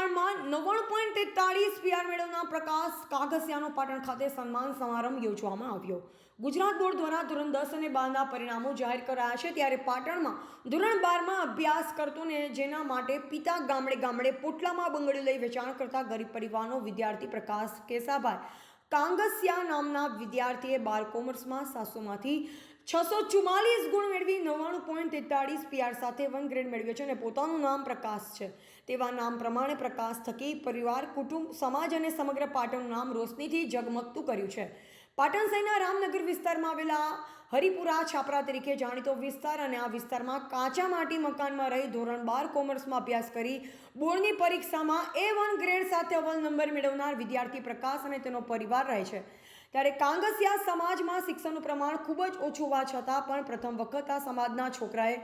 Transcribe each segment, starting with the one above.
ધોરણ નવ્વાણું પોઈન્ટ તેતાળીસ પીઆર મેળવના પ્રકાશ કાગસિયાનો પાટણ ખાતે સન્માન સમારંભ યોજવામાં આવ્યો. ગુજરાત બોર્ડ દ્વારા ધોરણ દસ અને બારના પરિણામો જાહેર કરાયા છે ત્યારે પાટણમાં ધોરણ બારમાં અભ્યાસ કરતો ને જેના માટે પિતા ગામડે ગામડે પોટલામાં બંગડી લઈ વેચાણ કરતા ગરીબ પરિવારનો વિદ્યાર્થી પ્રકાશ કેસાભાઈ કાંગસિયા નામના વિદ્યાર્થીએ બાર કોમર્સમાં સાતસોમાંથી છસો ચુમ્માલીસ ગુણ મેળવી નવ્વાણું પોઈન્ટ તેતાળીસ પીઆર સાથે વન ગ્રેડ મેળવ્યો છે અને પોતાનું નામ પ્રકાશ છે. તેવા નામ પ્રમાણે પ્રકાશ થકી પરિવાર, કુટુંબ, સમાજ અને સમગ્ર પાટણનું નામ રોશનીથી ઝગમગતું કર્યું છે. પાટણ શહેરના રામનગર વિસ્તારમાં આવેલા હરિપુરા છાપરા તરીકે જાણીતો વિસ્તાર અને આ વિસ્તારમાં કાચા માટી મકાનમાં રહી ધોરણ બાર કોમર્સમાં અભ્યાસ કરી બોર્ડની પરીક્ષામાં એ વન ગ્રેડ સાથે અવ્વલ નંબર મેળવનાર વિદ્યાર્થી પ્રકાશ અને તેનો પરિવાર રહે છે. ત્યારે કાંગસિયા સમાજમાં શિક્ષણનું પ્રમાણ ખૂબ જ ઓછું હોવા છતાં પણ પ્રથમ વખત આ સમાજના છોકરાએ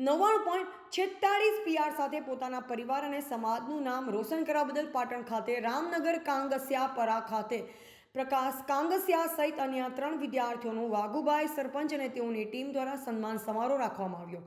નવ્વાણું પોઈન્ટ છેતાળીસ પીઆર સાથે પોતાના પરિવાર અને સમાજનું નામ રોશન કરવા બદલ પાટણ ખાતે રામનગર કાંગસિયા પરા ખાતે પ્રકાશ કાંગસિયા સહિત અન્ય ત્રણ વિદ્યાર્થીઓનું વાઘુભાઈ સરપંચ અને તેઓની ટીમ દ્વારા સન્માન સમારોહ રાખવામાં આવ્યો.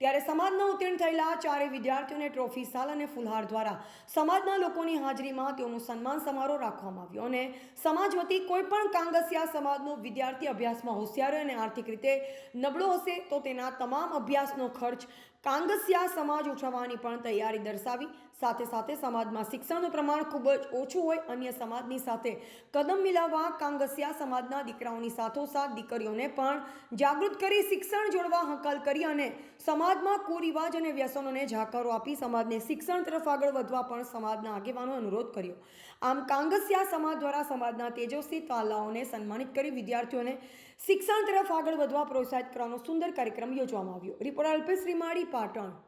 ત્યારે સમાજના ઉત્તીર્ણ થયેલા ચારેય વિદ્યાર્થીઓને ટ્રોફી, સાલ અને ફુલહાર દ્વારા સમાજના લોકોની હાજરીમાં તેઓનું સન્માન સમારોહ રાખવામાં આવ્યો અને સમાજ વતી કોઈ પણ કાંગસિયા સમાજનો વિદ્યાર્થી અભ્યાસમાં હોશિયાર અને આર્થિક રીતે નબળો હશે તો તેના તમામ અભ્યાસનો ખર્ચ કાંગસિયા સમાજ ઉઠાવવાની પણ તૈયારી દર્શાવી. સાથે સાથે સમાજમાં શિક્ષણનું પ્રમાણ ખૂબ જ ઓછું હોય, અન્ય સમાજની સાથે કદમ મિલાવવા કાંગસિયા સમાજના દીકરાઓની સાથોસાથ દીકરીઓને પણ જાગૃત કરી, શિક્ષણ જોડવા હકાલ કરી અને સમાજમાં કુરિવાજ અને વ્યસનોને ઝાકારો આપી સમાજને શિક્ષણ તરફ આગળ વધવા પણ સમાજના આગેવાનો અનુરોધ કર્યો. આમ કાંગસિયા સમાજ દ્વારા સમાજના તેજસ્વી તાલાઓને સન્માનિત કરી વિદ્યાર્થીઓને શિક્ષણ તરફ આગળ વધવા પ્રોત્સાહિત કરવાનો સુંદર કાર્યક્રમ યોજવામાં આવ્યો. રિપોર્ટર અલ્પેશ શ્રીમાળી પાટણ